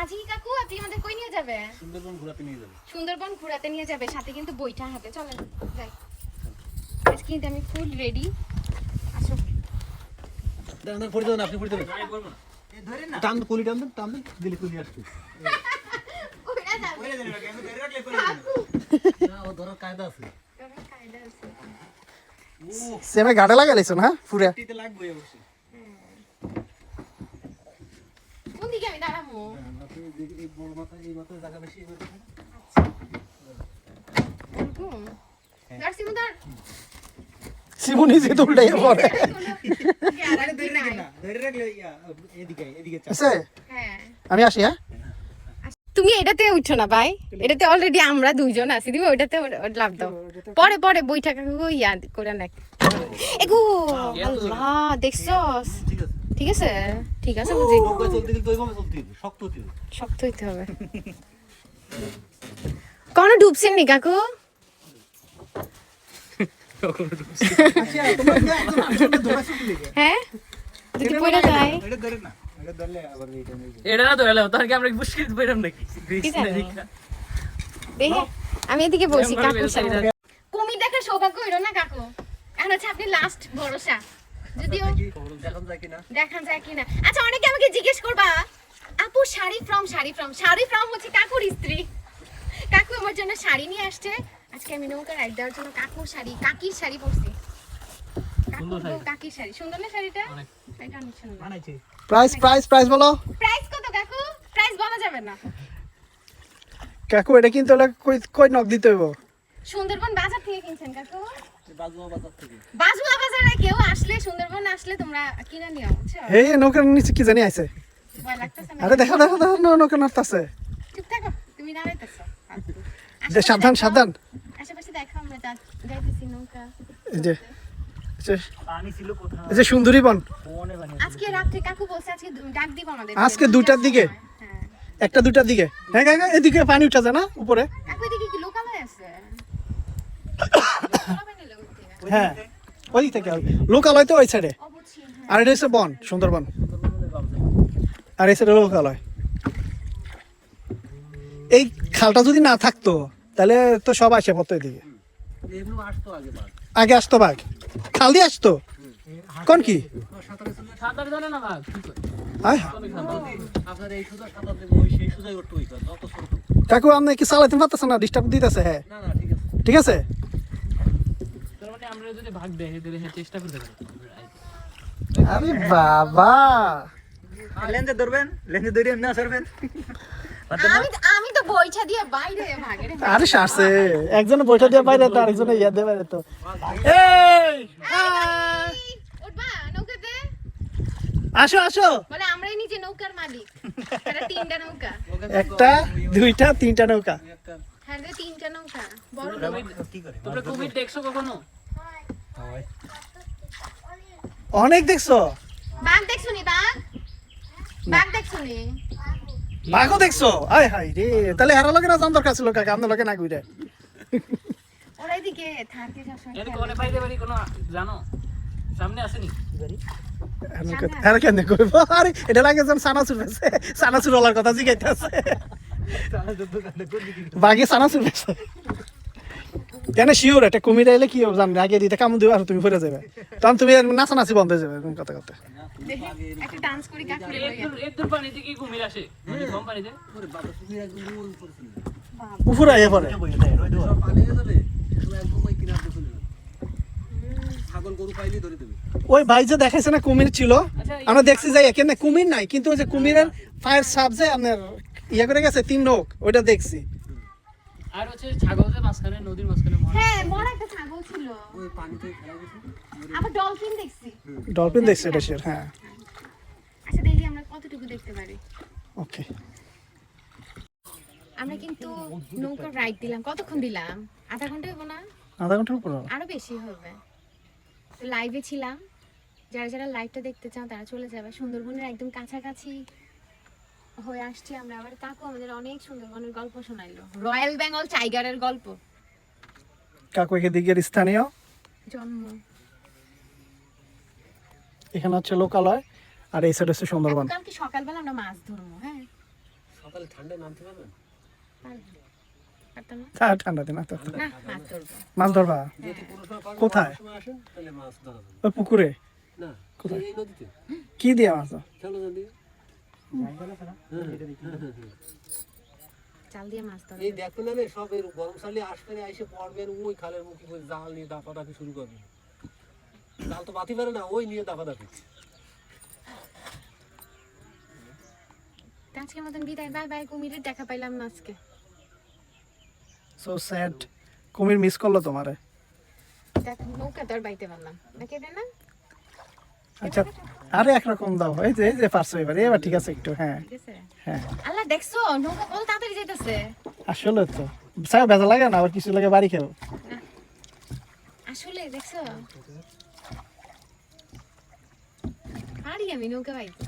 মাঝি কাকু আপনি আমাদের কই নিয়ে যাবে? সুন্দরবন ঘোরাতে নিয়ে যাবে। সুন্দরবন ঘোরাতে নিয়ে যাবে সাথে কিন্তু বইটা হাতে চলেন যাই। আজকে কিন্তু আমি ফুল রেডি আসো। দাঁড়ান পড়ে আপনি পড়ে যাবেন টান কলি টান দেন টান দেন দিলে কলি আসবে। ওরা যাবে। না ও ধরার কায়দা আছে। ওরা কায়দা আছে। সেমে লাগাইছো না পুরা টিতে লাগবে অবশ্যই। কোন দিকে আমি দাঁড়াবো? এই বড় মাথা এই জায়গা বেশি এরকম সিমু নিজে তুলটাই পরে। আমি আসি হ্যাঁ? তুমি এটাতে উঠছো না ভাই। এটাতে অলরেডি আমরা দুইজন আছি তুমি ওইটাতে লাভ দাও। পরে পরে বইটা কাকু ইয়া করে নাক। এগো আল্লাহ দেখছস? ঠিক আছে। ঠিক আছে? ঠিক আছে বুঝি। চলতে গেলে তো ওইভাবে চলতে হবে শক্ত হতে হবে শক্ত হইতে হবে। কোনো ডুবছেন নি কাকু হ্যাঁ? যদি পড়ে যায় এটা ধরে না এটা ধরলে আবার এইটা নিয়ে যাবে। এটা না ধরে তার কি আমরা মুশকিল পেলাম নাকি? দেখে আমি এদিকে বসি কাকুর সামনে। কুমির দেখার সৌভাগ্য হইল না কাকু? এখন হচ্ছে আপনি লাস্ট ভরসা। যদিও দেখান যায় কিনা? দেখান যায় কিনা। আচ্ছা অনেকে আমাকে জিজ্ঞেস করবা আপু sari from sari from sari from হচ্ছে কাকুর স্ত্রী। কাকু আমার জন্য শাড়ি নিয়ে আসছে। আজকে আমি নৌকা রাইড দেওয়ার জন্য কাকুর শাড়ি কাকির শাড়ি পরছি। কাকির শাড়ি। সুন্দর না শাড়িটা? শাড়িটা অনেক সুন্দর। বানাইছে। প্রাইস প্রাইস প্রাইস বলো। প্রাইস কত কাকু? প্রাইস বলা যাবে না। কাকু এটা কিন্তু ওটা কই কই নক দিতে হইব? সুন্দরবন বাজার থেকে কিনছেন কাকু? বাজুয়া বাজার থেকে। বাজুয়া বাজারে কেউ আসলে সুন্দরবন আসলে তোমরা কিনে নিও এই নৌকার নিচে কি জানি আছে? ভয় লাগতেছে না? আরে দেখো দেখো দেখো নৌকা নাড়তাছে। চুপ থাকো তুমি দাঁড়াইতেছো সাবধান সাবধান। আশেপাশে দেখো আমরা যাইতেছি নৌকা। এই যে এই যে- পানি ছিল কোথায়? এই যে সুন্দরী বন। আজকে রাত্রে কাকু বলছে আজকে ডাক দিব আমাদের। আজকে দুটার দিকে? হ্যাঁ। একটা দুটার দিকে? হ্যাঁ হ্যাঁ হ্যাঁ, এদিকে পানি উঠা যায় না উপরে কাকু এদিকে কি লোকালয় আছে লোকালয় নিলে উঠতে হয়। ওই দিক থেকে লোকালয় তো ওই সাইডে। আর এটা হচ্ছে বন সুন্দরবন। আর এই সাইডে লোকালয় এই খালটা যদি না থাকতো তাহলে তো সব আসে পড়তো এদিকে। আগে আসতো বাঘ। খাল দিয়ে আসতো? কোন কি? কাকু আপনি কি চালাইতে পারতেছে না? ডিস্টার্ব দিতেছে হ্যাঁ। ঠিক আছে ঠিক আছে তার মানে আমরা যদি ভাগ দেয় হ্যাঁ চেষ্টা করতে পারি। আরে বাবা। লেন্সে ধরবেন লেন্সে ধরে না সরবেন আমি আমি তো বইটা দিয়ে বাইরে ভাগে আরে সারছে একজনে বইটা দিয়ে বাইরে তো আরেকজনে ইয়া দিয়ে বাইরে তো। এই! আসো আসো। বলে আমরাই নিজে নৌকার মালিক এটা তিনটা নৌকা। একটা দুইটা তিনটা নৌকা। হ্যাঁ তিনটা নৌকা বড় তোমরা কুমির দেখছ কখনো? অনেক দেখছ? বাঘ দেখছ নি। বাঘ বাঘ দেখছ নি বাঘও দেখছ? আয় হাই রে তাহলে হেরা লোকেরা জান দরকার ছিল কাকা? আপনার লোকে না ঘুরে। ওরা এদিকে থাকে এনে কোনে পাইতে পারি কোনো জানো? সামনে আসেনি? হেরা কেন করব আরে এটা লাগে যেন সানাসুর পেছে সানাসুর ওলার কথা জিগাইতেছে। বাঘে সানাসুর পেছে কেন শিওর একটা কুমির এলে কি হবে? জান আগে দিতে কামড় দিবে আর তুমি ফিরে যাবে। তখন তুমি নাচানাচি বন্ধ হয়ে যাবে এরকম কথা কথা। উপরে পড়ে ওই ভাই যে দেখাইছে না কুমির ছিল আমরা দেখছি যাই এখানে কুমির নাই কিন্তু ওই যে কুমিরের ফায়ার সাপ যে আপনার ইয়ে করে গেছে তিন লোক ওইটা দেখছি। আর হচ্ছে ছাগল যে মাঝখানে নদীর মাঝখানে মরা হ্যাঁ বড় একটা ছাগল ছিল। ওই পানিতে খেলা গেছে। আবার ডলফিন দেখছি। ডলফিন দেখছি এটা হ্যাঁ। আচ্ছা দেখি আমরা কতটুকু দেখতে পারি। ওকে আমরা কিন্তু নৌকা রাইড দিলাম। কতক্ষণ দিলাম? আধা ঘণ্টা হইব না? আধা ঘণ্টার উপর হবে। আরও বেশি হবে। লাইভে ছিলাম। যারা যারা লাইভটা দেখতে চান তারা চলে যাবে। সুন্দরবনের একদম কাছাকাছি হয়ে আসছি আমরা আবার কাকু আমাদের অনেক সুন্দরবনের গল্প শোনাইলো। রয়্যাল বেঙ্গল টাইগারের গল্প। কাকু একে দিকের স্থানীয়? জন্ম। এখানে হচ্ছে লোকালয় আর এই সাইড হচ্ছে সুন্দরবন। কালকে সকালবেলা আমরা মাছ ধরবো হ্যাঁ? তাহলে ঠান্ডায় নামতে পারবেন। না? ঠান্ডা মাছ ধরবা। কোথায়? পুকুরে? কি দিয়ে মাছ ধর? চলো দিয়ে মাছ ধরবো এই দেখবেন না সব এর গরম সালে আসবেন এসে পড়বেন ওই খালের মুখে করে জাল নিয়ে দাপা শুরু করবেন। জাল তো বাতি পারে না ওই নিয়ে দাপা আজকের মতন বিদায় বাই বাই কুমিরের দেখা পাইলাম না আজকে। সো স্যাড কুমির মিস করল তোমারে। দেখ নৌকা তো আর বাইতে পারলাম নাকি না আচ্ছা আরে একরকম দাও। এই যে এই যে পারছ এবার। এবার ঠিক আছে একটু হ্যাঁ। ঠিক আছে। হ্যাঁ। আল্লাহ দেখছ? নৌকা কত তাড়াতাড়ি যাইতেছে। আসলে তো। সাহেব ভেজা লাগে না আবার কিছু লাগে বাড়ি খেলো। আসলে দেখছ? পারি আমি নৌকা বাইতে